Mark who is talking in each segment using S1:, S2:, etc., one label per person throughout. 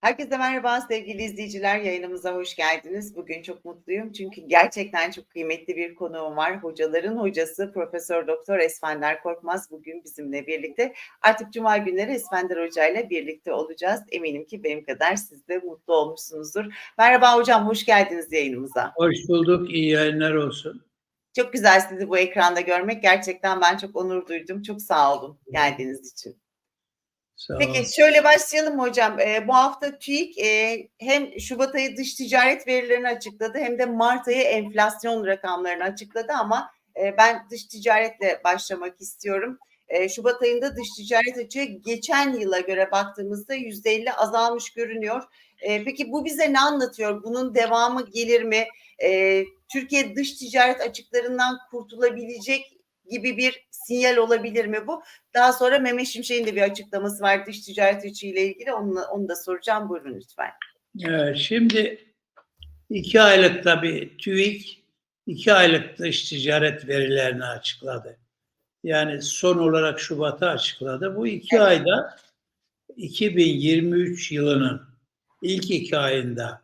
S1: Herkese merhaba sevgili izleyiciler. Yayınımıza hoş geldiniz. Bugün çok mutluyum çünkü gerçekten çok kıymetli bir konuğum var. Hocaların hocası Profesör Doktor Esfender Korkmaz bugün bizimle birlikte. Artık cuma günleri Esfender Hoca ile birlikte olacağız. Eminim ki benim kadar siz de mutlu olmuşsunuzdur. Merhaba hocam, hoş geldiniz yayınımıza.
S2: Hoş bulduk, iyi yayınlar olsun.
S1: Çok güzel sizi bu ekranda görmek. Gerçekten ben çok onur duydum. Çok sağ olun geldiğiniz için.
S2: Sağ
S1: Peki şöyle başlayalım hocam. Ee, bu hafta TÜİK e, hem Şubat ayı dış ticaret verilerini açıkladı hem de Mart ayı enflasyon rakamlarını açıkladı ama e, ben dış ticaretle başlamak istiyorum. E, Şubat ayında dış ticaret açığı geçen yıla göre baktığımızda %50 azalmış görünüyor. E, peki bu bize ne anlatıyor? Bunun devamı gelir mi? E, Türkiye dış ticaret açıklarından kurtulabilecek gibi bir sinyal olabilir mi bu? Daha sonra Mehmet Şimşek'in de bir açıklaması var dış ticaret açığıyla ilgili. Onu, onu da soracağım. Buyurun lütfen.
S2: Evet, şimdi iki aylık tabii TÜİK iki aylık dış ticaret verilerini açıkladı. Yani son olarak Şubat'ı açıkladı. Bu iki
S1: Evet.
S2: ayda 2023 yılının ilk iki ayında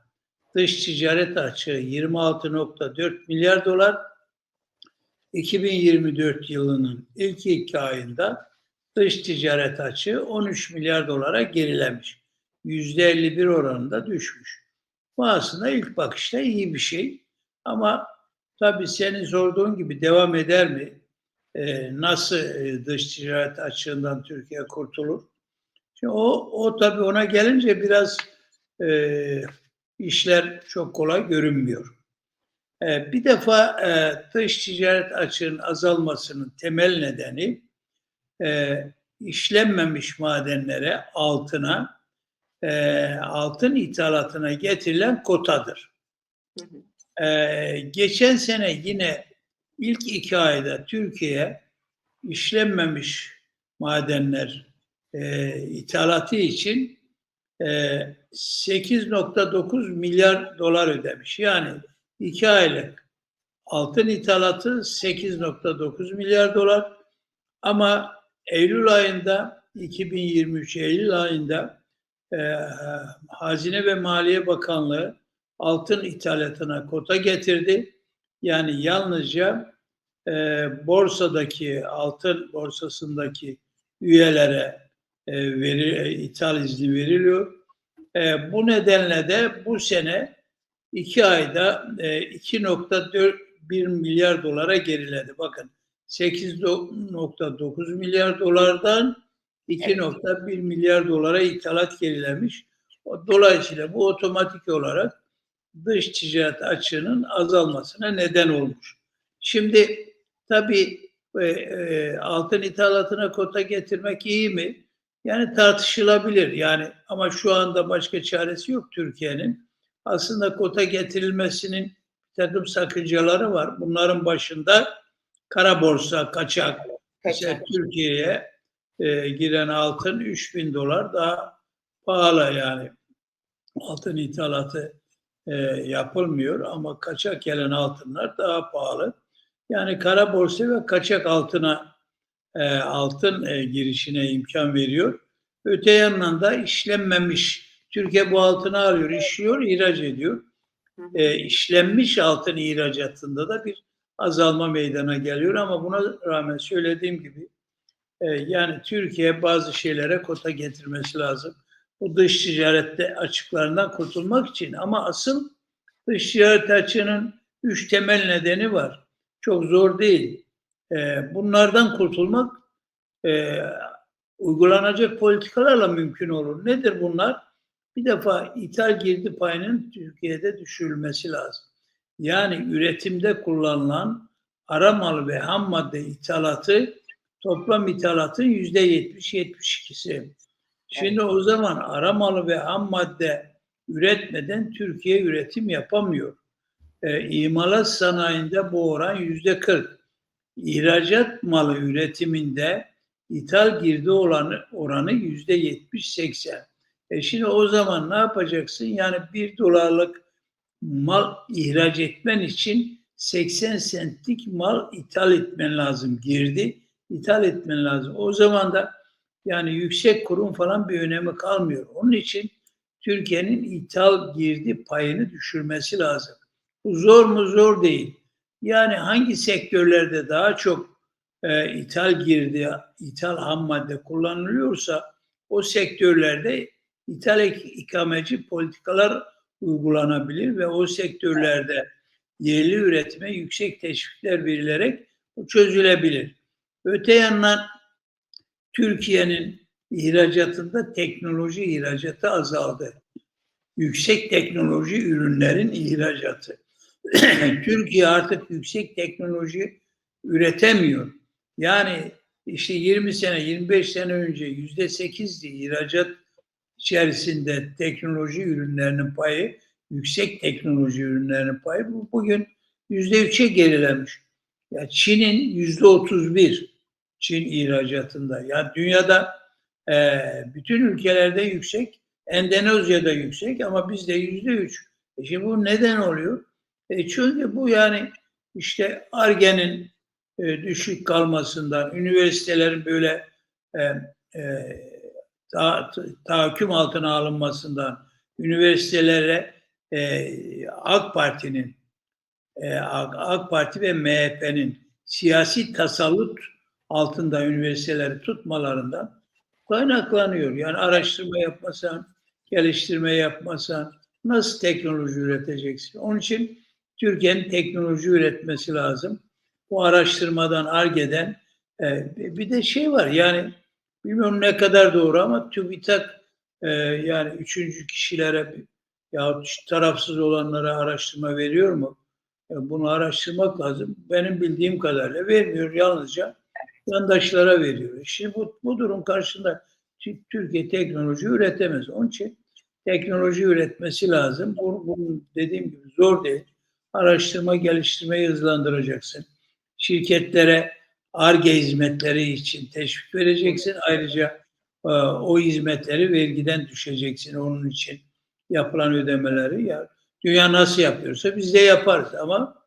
S2: dış ticaret açığı 26.4 milyar dolar, 2024 yılının ilk iki ayında dış ticaret açığı 13 milyar dolara gerilemiş. %51 oranında düşmüş. Bu aslında ilk bakışta iyi bir şey. Ama tabii senin sorduğun gibi devam eder mi? Ee, nasıl e, dış ticaret açığından Türkiye kurtulur? Şimdi o, o tabii ona gelince biraz e, işler çok kolay görünmüyor. E, bir defa e, dış ticaret açığının azalmasının temel nedeni e, işlenmemiş madenlere, altına, e, altın ithalatına getirilen kotadır. Geçen sene yine ilk iki ayda Türkiye işlenmemiş madenler ithalatı için e, 8.9 milyar dolar ödemiş. Yani iki aylık altın ithalatı 8.9 milyar dolar ama Eylül ayında 2023 Eylül ayında e, Hazine ve Maliye Bakanlığı altın ithalatına kota getirdi. Yani yalnızca e, borsadaki altın borsasındaki üyelere e, veri, e, ithal izni veriliyor. E, bu nedenle de bu sene iki ayda e, 2.41 milyar dolara geriledi. Bakın 8.9 milyar dolardan 2.1 milyar dolara ithalat gerilemiş. Dolayısıyla bu otomatik olarak dış ticaret açığının azalmasına neden olmuş. Şimdi tabii e, e, altın ithalatına kota getirmek iyi mi? Yani tartışılabilir. Yani ama şu anda başka çaresi yok Türkiye'nin. Aslında kota getirilmesinin bir takım sakıncaları var. Bunların başında kara borsa, kaçak. Mesela. Türkiye'ye e, giren altın 3000 dolar daha pahalı yani. Altın ithalatı e, yapılmıyor ama kaçak gelen altınlar daha pahalı. Yani kara borsa ve kaçak altına e, altın e, girişine imkan veriyor. Öte yandan da işlenmemiş Türkiye bu altını alıyor, işliyor, ihraç ediyor. E, işlenmiş altın ihracatında da bir azalma meydana geliyor ama buna rağmen söylediğim gibi e, yani Türkiye bazı şeylere kota getirmesi lazım. Bu dış ticarette açıklarından kurtulmak için ama asıl dış ticaret açığının üç temel nedeni var. Çok zor değil. E, bunlardan kurtulmak e, uygulanacak politikalarla mümkün olur. Nedir bunlar? Bir defa ithal girdi payının Türkiye'de düşürülmesi lazım. Yani üretimde kullanılan ara mal ve ham madde ithalatı toplam ithalatın yüzde yetmiş yetmiş ikisi. Şimdi o zaman ara malı ve ham madde üretmeden Türkiye üretim yapamıyor. E, imalat sanayinde bu oran yüzde kırk. İhracat malı üretiminde ithal girdi oranı yüzde yetmiş seksen. E şimdi o zaman ne yapacaksın? Yani bir dolarlık mal ihraç etmen için 80 sentlik mal ithal etmen lazım. Girdi ithal etmen lazım. O zaman da Yani yüksek kurum falan bir önemi kalmıyor. Onun için Türkiye'nin ithal girdi payını düşürmesi lazım. Bu zor mu? Zor değil. Yani hangi sektörlerde daha çok e, ithal girdi, ithal ham madde kullanılıyorsa o sektörlerde ithal ik- ikameci politikalar uygulanabilir ve o sektörlerde yerli üretime yüksek teşvikler verilerek bu çözülebilir. Öte yandan Türkiye'nin ihracatında teknoloji ihracatı azaldı. Yüksek teknoloji ürünlerin ihracatı. Türkiye artık yüksek teknoloji üretemiyor. Yani işte 20 sene, 25 sene önce yüzde sekizdi ihracat içerisinde teknoloji ürünlerinin payı, yüksek teknoloji ürünlerinin payı bu bugün yüzde üçe gerilemiş. Ya Çin'in yüzde otuz bir Çin ihracatında. Ya dünyada e, bütün ülkelerde yüksek, Endonezya'da yüksek ama bizde yüzde üç. E şimdi bu neden oluyor? E çünkü bu yani işte Arge'nin e, düşük kalmasından, üniversitelerin böyle e, e, ta, tahakküm altına alınmasından, üniversitelere e, AK Parti'nin, e, AK, AK Parti ve MHP'nin siyasi tasallut altında üniversiteleri tutmalarından kaynaklanıyor. Yani araştırma yapmasan, geliştirme yapmasan nasıl teknoloji üreteceksin? Onun için Türkiye'nin teknoloji üretmesi lazım. Bu araştırmadan, ARGE'den e, bir de şey var yani bilmiyorum ne kadar doğru ama TÜBİTAK e, yani üçüncü kişilere yahut tarafsız olanlara araştırma veriyor mu? E, bunu araştırmak lazım. Benim bildiğim kadarıyla vermiyor. Yalnızca yandaşlara veriyor. Şimdi bu, bu durum karşısında Türkiye teknoloji üretemez. Onun için teknoloji üretmesi lazım. Bu, bu dediğim gibi zor değil. Araştırma geliştirmeyi hızlandıracaksın. Şirketlere ARGE hizmetleri için teşvik vereceksin. Ayrıca e, o hizmetleri vergiden düşeceksin onun için yapılan ödemeleri. Ya, dünya nasıl yapıyorsa biz de yaparız ama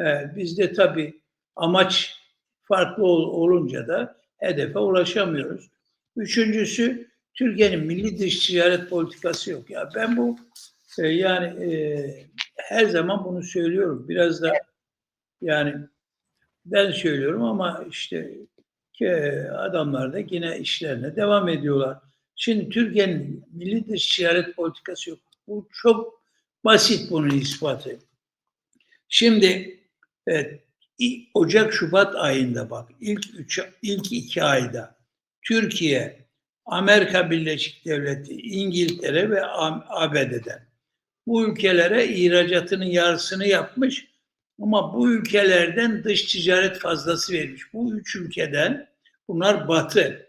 S2: e, bizde tabii amaç farklı ol, olunca da hedefe ulaşamıyoruz. Üçüncüsü Türkiye'nin milli dış ticaret politikası yok. Ya ben bu e, yani e, her zaman bunu söylüyorum. Biraz da yani ben söylüyorum ama işte adamlar da yine işlerine devam ediyorlar. Şimdi Türkiye'nin milli dış ticaret politikası yok. Bu çok basit bunun ispatı. Şimdi evet, Ocak Şubat ayında bak ilk üç, ilk iki ayda Türkiye, Amerika Birleşik Devletleri, İngiltere ve ABD'den bu ülkelere ihracatının yarısını yapmış ama bu ülkelerden dış ticaret fazlası vermiş. Bu üç ülkeden bunlar batı.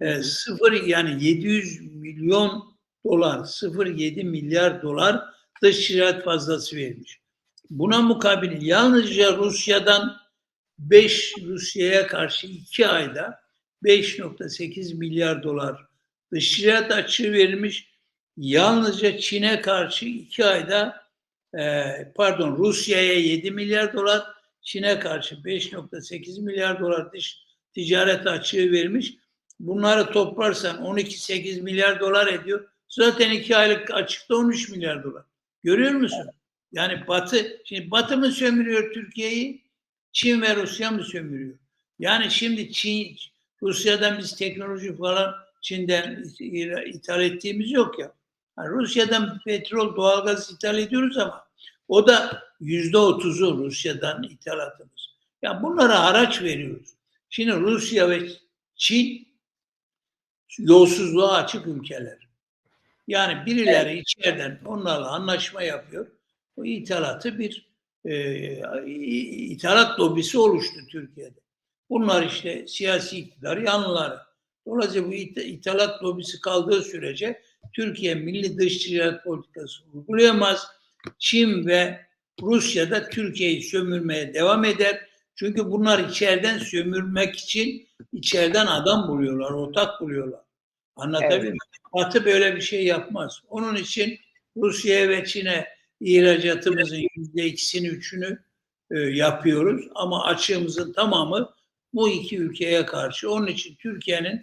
S2: E, sıfır yani 700 milyon dolar, 0,7 milyar dolar dış ticaret fazlası vermiş. Buna mukabil yalnızca Rusya'dan 5 Rusya'ya karşı 2 ayda 5.8 milyar dolar dış ticaret açığı verilmiş. Yalnızca Çin'e karşı 2 ayda pardon Rusya'ya 7 milyar dolar, Çin'e karşı 5.8 milyar dolar dış ticaret açığı vermiş. Bunları toplarsan 12-8 milyar dolar ediyor. Zaten 2 aylık açıkta 13 milyar dolar. Görüyor musun? Yani Batı, şimdi Batı mı sömürüyor Türkiye'yi? Çin ve Rusya mı sömürüyor? Yani şimdi Çin, Rusya'dan biz teknoloji falan Çin'den ithal ettiğimiz yok ya. Yani Rusya'dan petrol, doğalgaz ithal ediyoruz ama o da yüzde otuzu Rusya'dan ithalatımız. Ya yani bunlara araç veriyoruz. Şimdi Rusya ve Çin yolsuzluğa açık ülkeler. Yani birileri içeriden onlarla anlaşma yapıyor. O ithalatı bir e, ithalat lobisi oluştu Türkiye'de. Bunlar işte siyasi iktidar yanlıları. Dolayısıyla bu ithalat lobisi kaldığı sürece Türkiye milli dış ticaret politikası uygulayamaz. Çin ve Rusya da Türkiye'yi sömürmeye devam eder. Çünkü bunlar içeriden sömürmek için içeriden adam buluyorlar, ortak buluyorlar. Anlatabiliyor muyum? Evet. Batı böyle bir şey yapmaz. Onun için Rusya'ya ve Çin'e ihracatımızın yüzde ikisini, üçünü e, yapıyoruz. Ama açığımızın tamamı bu iki ülkeye karşı. Onun için Türkiye'nin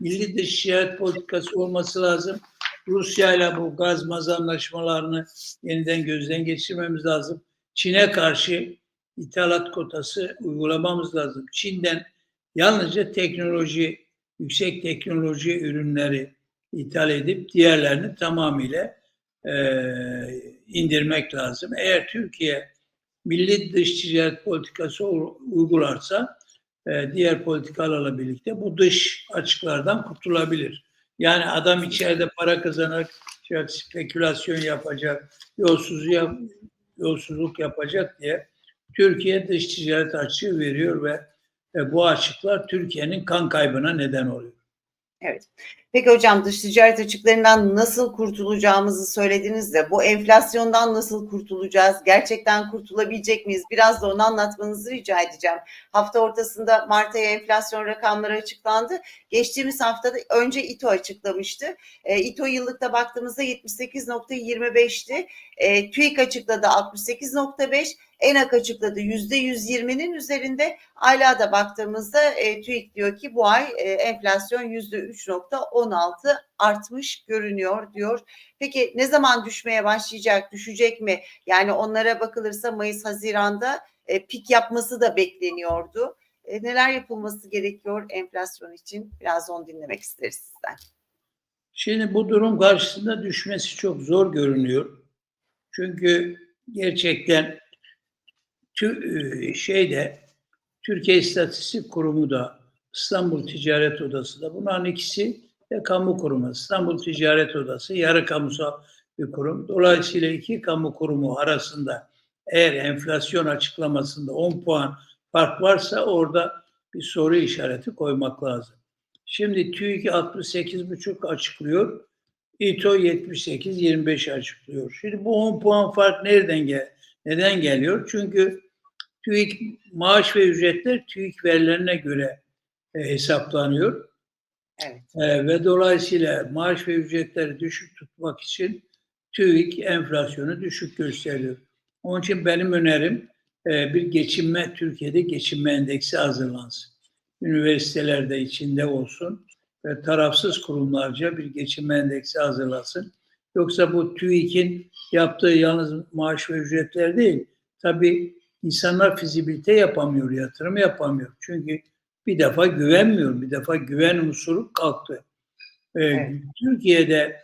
S2: milli dış ticaret politikası olması lazım. Rusya ile bu gaz maz anlaşmalarını yeniden gözden geçirmemiz lazım. Çin'e karşı ithalat kotası uygulamamız lazım. Çin'den yalnızca teknoloji, yüksek teknoloji ürünleri ithal edip diğerlerini tamamıyla e, indirmek lazım. Eğer Türkiye milli dış ticaret politikası uygularsa e, diğer politikalarla birlikte bu dış açıklardan kurtulabilir. Yani adam içeride para kazanarak işte spekülasyon yapacak, yolsuzluk, yap, yolsuzluk yapacak diye Türkiye dış ticaret açığı veriyor ve e, bu açıklar Türkiye'nin kan kaybına neden oluyor.
S1: Evet. Peki hocam dış ticaret açıklarından nasıl kurtulacağımızı söylediniz de bu enflasyondan nasıl kurtulacağız? Gerçekten kurtulabilecek miyiz? Biraz da onu anlatmanızı rica edeceğim. Hafta ortasında Mart ayı enflasyon rakamları açıklandı. Geçtiğimiz haftada önce İTO açıklamıştı. E, İTO yıllıkta baktığımızda 78.25'ti. E, TÜİK açıkladı 68.5. ENAK açıkladı %120'nin üzerinde. Aylığa da baktığımızda e, TÜİK diyor ki bu ay e, enflasyon %3.16 artmış görünüyor diyor. Peki ne zaman düşmeye başlayacak, düşecek mi? Yani onlara bakılırsa Mayıs, Haziran'da e, pik yapması da bekleniyordu. E, neler yapılması gerekiyor enflasyon için? Biraz onu dinlemek isteriz sizden.
S2: Şimdi bu durum karşısında düşmesi çok zor görünüyor. Çünkü gerçekten tü, e, şeyde Türkiye İstatistik Kurumu da İstanbul Ticaret Odası da bunların ikisi de kamu kurumu. İstanbul Ticaret Odası yarı kamusal bir kurum. Dolayısıyla iki kamu kurumu arasında eğer enflasyon açıklamasında 10 puan fark varsa orada bir soru işareti koymak lazım. Şimdi TÜİK 68,5 açıklıyor. İTO 78-25 açıklıyor. Şimdi bu 10 puan fark nereden gel neden geliyor? Çünkü TÜİK maaş ve ücretler TÜİK verilerine göre e, hesaplanıyor.
S1: Evet.
S2: E, ve dolayısıyla maaş ve ücretleri düşük tutmak için TÜİK enflasyonu düşük gösteriyor. Onun için benim önerim e, bir geçinme, Türkiye'de geçinme endeksi hazırlansın. Üniversitelerde içinde olsun ve tarafsız kurumlarca bir geçinme endeksi hazırlasın. Yoksa bu TÜİK'in yaptığı yalnız maaş ve ücretler değil. Tabii insanlar fizibilite yapamıyor, yatırım yapamıyor. Çünkü bir defa güvenmiyor, bir defa güven unsuru kalktı. Ee,
S1: Evet.
S2: Türkiye'de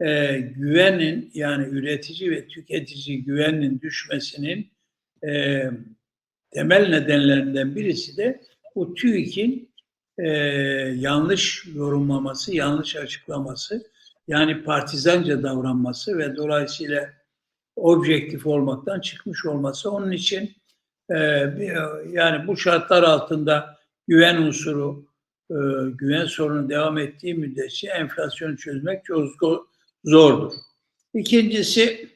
S2: e, güvenin yani üretici ve tüketici güveninin düşmesinin e, temel nedenlerinden birisi de bu TÜİK'in e, yanlış yorumlaması, yanlış açıklaması, yani partizanca davranması ve dolayısıyla objektif olmaktan çıkmış olması. Onun için e, yani bu şartlar altında güven unsuru, e, güven sorunu devam ettiği müddetçe enflasyonu çözmek çok zor- zordur. İkincisi,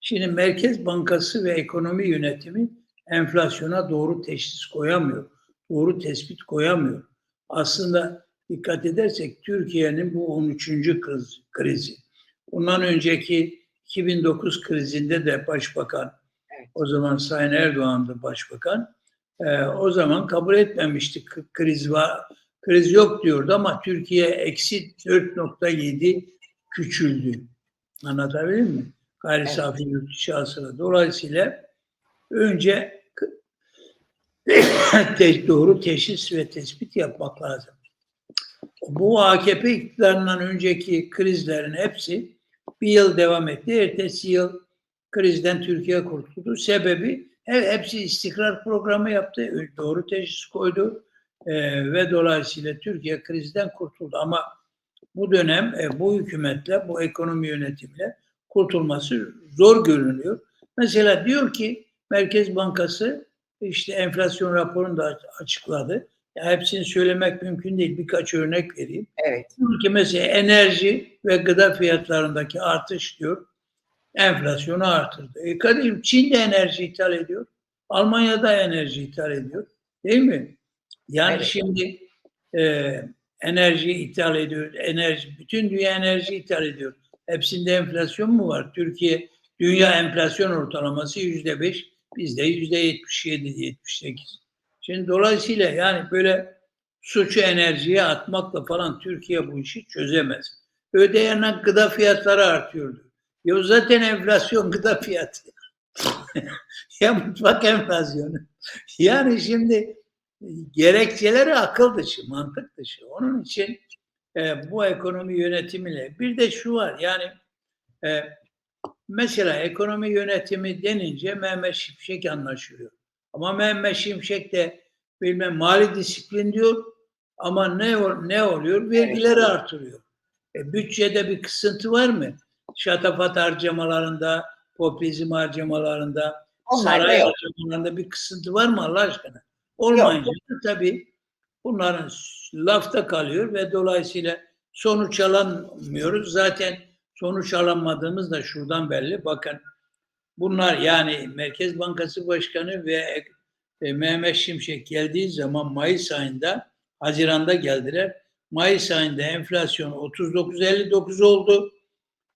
S2: şimdi Merkez Bankası ve ekonomi yönetimi enflasyona doğru teşhis koyamıyor, doğru tespit koyamıyor. Aslında dikkat edersek Türkiye'nin bu 13. kriz, krizi. Bundan önceki 2009 krizinde de başbakan,
S1: Evet.
S2: o zaman Sayın Erdoğan'dı başbakan, ee, o zaman kabul etmemiştik kriz var, kriz yok diyordu ama Türkiye eksi 4.7 küçüldü. Anlatabildim mi? Gayri
S1: Evet.
S2: safi yurt içi hasıla. Dolayısıyla önce doğru teşhis ve tespit yapmak lazım. Bu AKP iktidarından önceki krizlerin hepsi bir yıl devam etti. Ertesi yıl krizden Türkiye kurtuldu. Sebebi he- hepsi istikrar programı yaptı. Doğru teşhis koydu. Ee, ve dolayısıyla Türkiye krizden kurtuldu. Ama bu dönem e, bu hükümetle, bu ekonomi yönetimiyle kurtulması zor görünüyor. Mesela diyor ki Merkez Bankası işte enflasyon raporunu da açıkladı. Ya hepsini söylemek mümkün değil. Birkaç örnek vereyim.
S1: Evet.
S2: Diyor ki mesela enerji ve gıda fiyatlarındaki artış diyor enflasyonu artırdı. E kardeşim Çin de enerji ithal ediyor. Almanya da enerji ithal ediyor. Değil mi? Yani
S1: Evet.
S2: şimdi e, enerji ithal ediyor. Enerji, bütün dünya enerji ithal ediyor. Hepsinde enflasyon mu var? Türkiye dünya enflasyon ortalaması yüzde beş, bizde yüzde yetmiş yedi, yetmiş sekiz. Şimdi dolayısıyla yani böyle suçu enerjiye atmakla falan Türkiye bu işi çözemez. Ödeyen gıda fiyatları artıyordu. Ya zaten enflasyon gıda fiyatı. ya mutfak enflasyonu. Yani şimdi gerekçeleri akıl dışı, mantık dışı. Onun için e, bu ekonomi yönetimiyle bir de şu var yani e, mesela ekonomi yönetimi denince Mehmet Şimşek anlaşılıyor. Ama Mehmet Şimşek de bilmem mali disiplin diyor ama ne ne oluyor? Vergileri artırıyor. E, bütçede bir kısıntı var mı? Şatafat harcamalarında, popülizm harcamalarında,
S1: Onlar
S2: saray
S1: yok.
S2: harcamalarında bir kısıntı var mı Allah aşkına? Olmayınca da tabii bunların lafta kalıyor ve dolayısıyla sonuç alamıyoruz. Zaten sonuç alamadığımız da şuradan belli. Bakın bunlar yani Merkez Bankası Başkanı ve e, Mehmet Şimşek geldiği zaman Mayıs ayında, Haziran'da geldiler. Mayıs ayında enflasyon 39.59 oldu.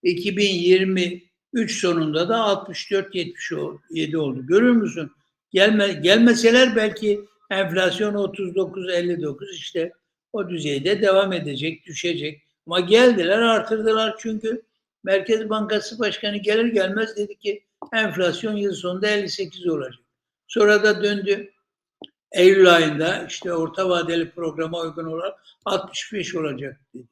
S2: 2023 sonunda da 64-77 oldu. Görüyor musun? Gelme, gelmeseler belki enflasyon 39-59 işte o düzeyde devam edecek, düşecek. Ama geldiler artırdılar çünkü Merkez Bankası Başkanı gelir gelmez dedi ki enflasyon yıl sonunda 58 olacak. Sonra da döndü Eylül ayında işte orta vadeli programa uygun olarak 65 olacak dedi.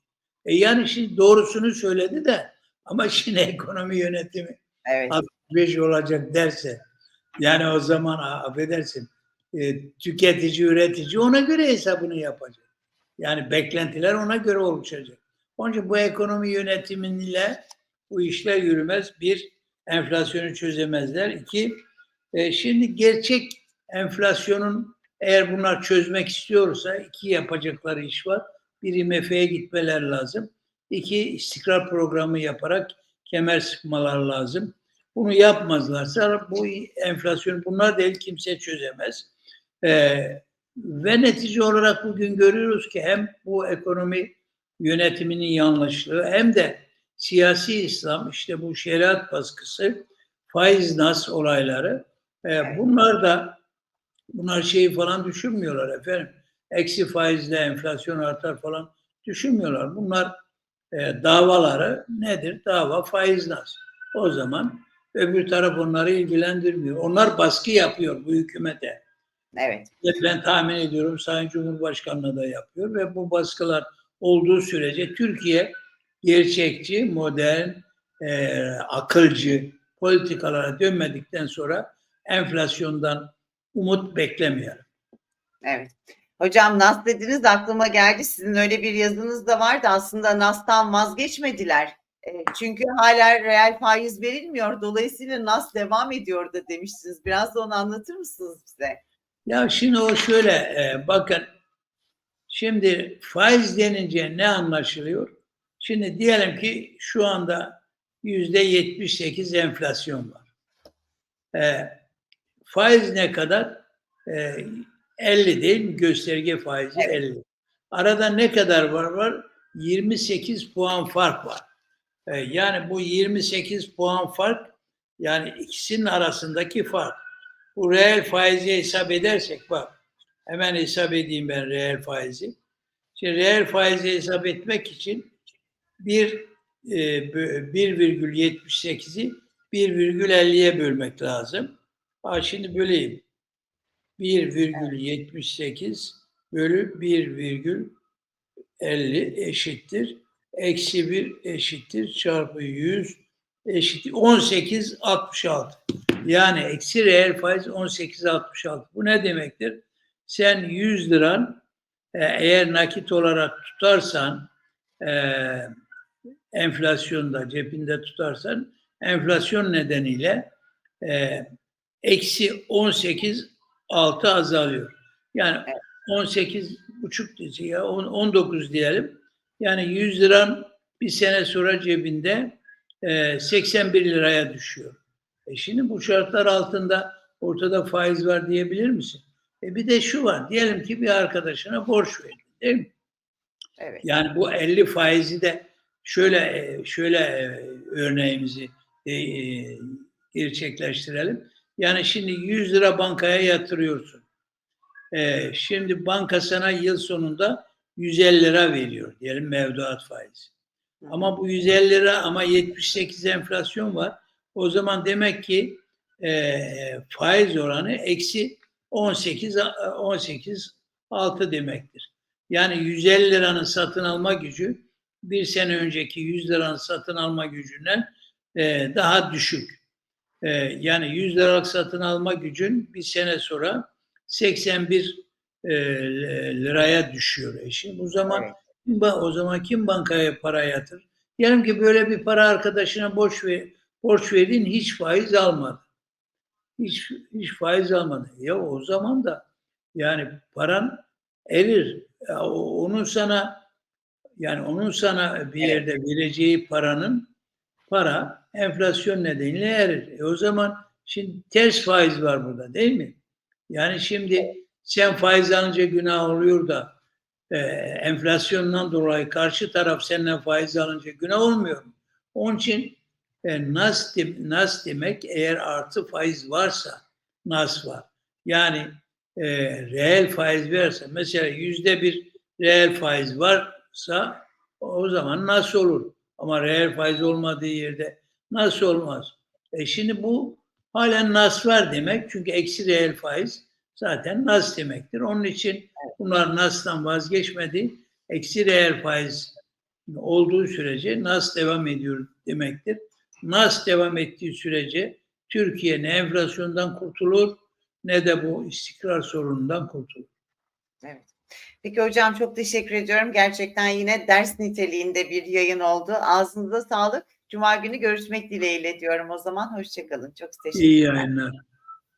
S2: E yani şimdi doğrusunu söyledi de ama şimdi ekonomi yönetimi
S1: Evet.
S2: 65 olacak derse yani o zaman affedersin e, tüketici üretici ona göre hesabını yapacak. Yani beklentiler ona göre oluşacak. Onun için bu ekonomi yönetimiyle bu işler yürümez. Bir, enflasyonu çözemezler. İki, e, şimdi gerçek enflasyonun eğer bunlar çözmek istiyorsa iki yapacakları iş var. Bir IMF'ye gitmeler lazım. İki, istikrar programı yaparak kemer sıkmalar lazım. Bunu yapmazlarsa bu enflasyon bunlar değil kimse çözemez. Ee, ve netice olarak bugün görüyoruz ki hem bu ekonomi yönetiminin yanlışlığı hem de siyasi İslam işte bu şeriat baskısı faiz nas olayları e, bunlar da bunlar şeyi falan düşünmüyorlar efendim. Eksi faizle enflasyon artar falan düşünmüyorlar. Bunlar e, davaları nedir? Dava faiz nas. O zaman öbür taraf onları ilgilendirmiyor. Onlar baskı yapıyor bu hükümete.
S1: Evet.
S2: Ve Ben tahmin ediyorum Sayın Cumhurbaşkanı'na da yapıyor ve bu baskılar olduğu sürece Türkiye gerçekçi, modern, e, akılcı politikalara dönmedikten sonra enflasyondan umut beklemiyor.
S1: Evet. Hocam NAS dediniz de aklıma geldi. Sizin öyle bir yazınız da vardı. Aslında NAS'tan vazgeçmediler. E, çünkü hala reel faiz verilmiyor. Dolayısıyla NAS devam ediyor da demiştiniz. Biraz da onu anlatır mısınız bize?
S2: Ya şimdi o şöyle e, bakın şimdi faiz denince ne anlaşılıyor? Şimdi diyelim ki şu anda yüzde 78 enflasyon var. E, faiz ne kadar? E, 50 değil mi? Gösterge faizi
S1: Evet.
S2: 50. Arada ne kadar var? Var 28 puan fark var. E, yani bu 28 puan fark yani ikisinin arasındaki fark. Bu reel faizi hesap edersek bak hemen hesap edeyim ben reel faizi. Şimdi reel faizi hesap etmek için bir e, bö- 1,78'i 1,50'ye bölmek lazım. Ha, şimdi böleyim. 1,78 bölü 1,50 eşittir. Eksi 1 eşittir çarpı 100 eşittir 18,66. Yani eksi reel faiz 18,66. Bu ne demektir? Sen 100 liran e, eğer nakit olarak tutarsan e, enflasyonda cebinde tutarsan enflasyon nedeniyle e, eksi 18 6 azalıyor. Yani 18 buçuk ya on- 19 diyelim. Yani 100 liran bir sene sonra cebinde e, 81 liraya düşüyor. E şimdi bu şartlar altında ortada faiz var diyebilir misin? E bir de şu var. Diyelim ki bir arkadaşına borç verdin değil mi?
S1: Evet.
S2: Yani bu 50 faizi de şöyle e, şöyle e, örneğimizi e, e, gerçekleştirelim. Yani şimdi 100 lira bankaya yatırıyorsun. Ee, şimdi banka sana yıl sonunda 150 lira veriyor diyelim mevduat faizi. Ama bu 150 lira ama 78 enflasyon var. O zaman demek ki e, faiz oranı eksi 18 18 6 demektir. Yani 150 liranın satın alma gücü bir sene önceki 100 liranın satın alma gücünden e, daha düşük. E, yani 100 liralık satın alma gücün bir sene sonra 81 e, liraya düşüyor. E şimdi bu zaman
S1: Evet.
S2: O zaman kim bankaya para yatır? Diyelim ki böyle bir para arkadaşına borç ver, borç verdin hiç faiz almadı. Hiç, hiç faiz almadı. Ya o zaman da yani paran erir. Ya onun sana yani onun sana bir yerde vereceği paranın para enflasyon nedeniyle erir. E o zaman şimdi ters faiz var burada değil mi? Yani şimdi sen faiz alınca günah oluyor da e, enflasyondan dolayı karşı taraf senden faiz alınca günah olmuyor mu? Onun için e, nas, nas demek eğer artı faiz varsa nas var. Yani e, reel faiz verirse mesela yüzde bir reel faiz varsa o zaman nas olur. Ama reel faiz olmadığı yerde nasıl olmaz? E şimdi bu halen nas var demek. Çünkü eksi reel faiz zaten nas demektir. Onun için bunlar nas'tan vazgeçmedi. Eksi reel faiz olduğu sürece nas devam ediyor demektir. Nas devam ettiği sürece Türkiye ne enflasyondan kurtulur ne de bu istikrar sorunundan kurtulur.
S1: Evet. Peki hocam çok teşekkür ediyorum. Gerçekten yine ders niteliğinde bir yayın oldu. Ağzınıza sağlık. Cuma günü görüşmek dileğiyle diyorum o zaman. Hoşçakalın. Çok teşekkürler.
S2: İyi yayınlar.